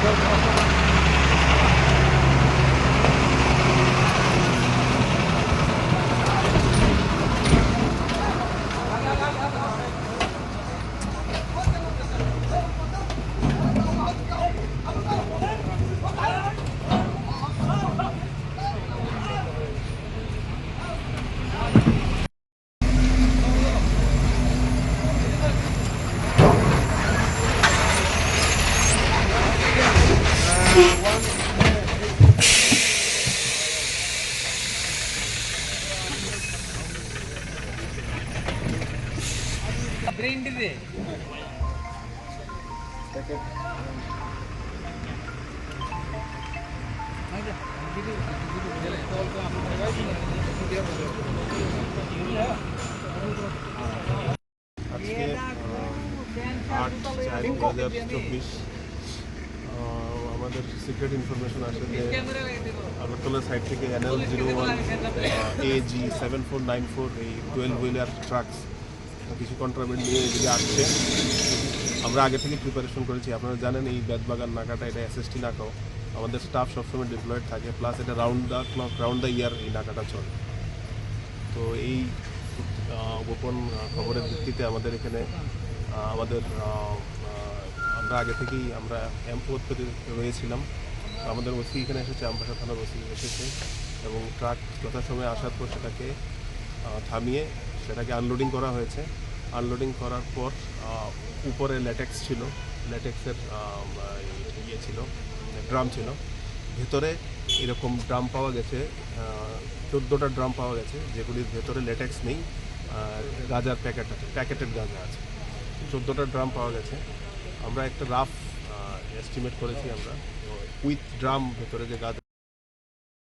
go you. బ్రెయిన్ది আজকে আট চার দু হাজার চব্বিশ আমাদের সিক্রেট ইনফরমেশন আসে যে আগরতলা সাইড থেকে NL zero one A G seven four nine four এই টুয়েলভ হুইলার ট্রাকস কিছু কন্ট্রাবেন্ট নিয়ে এদিকে আসছে। আমরা আগে থেকে প্রিপারেশন করেছি। আপনারা জানেন এই বেদবাগান নাকাটা এটা এসএসটি নাকাও। আমাদের স্টাফ সবসময় ডিপ্লয়েড থাকে। প্লাস এটা round the clock round the year এই নাকাটা চলে। তো এই গোপন খবরের ভিত্তিতে আমাদের এখানে আমাদের আমরা আগে থেকেই আমরা এম্পোত রয়েছিলাম। আমাদের ওসি এখানে এসেছে আমবাসা থানার ওসি এসেছে এবং ট্রাক যথাসময়ে আসার পর সেটাকে থামিয়ে সেটাকে আনলোডিং করা হয়েছে। আনলোডিং করার পর উপরে ল্যাটেক্স ছিল ল্যাটেক্সের ইয়ে ছিল ড্রাম ছিল। ভেতরে এরকম ড্রাম পাওয়া গেছে চোদ্দোটা ড্রাম পাওয়া গেছে, যেগুলির ভেতরে ল্যাটেক্স নেই গাজার প্যাকেট আছে, প্যাকেটের গাঁজা আছে। চোদ্দোটা ড্রাম পাওয়া গেছে। আমরা একটা রাফ এস্টিমেট করেছি আমরা। উইথ ড্রাম ভেতরে যে গাঁজা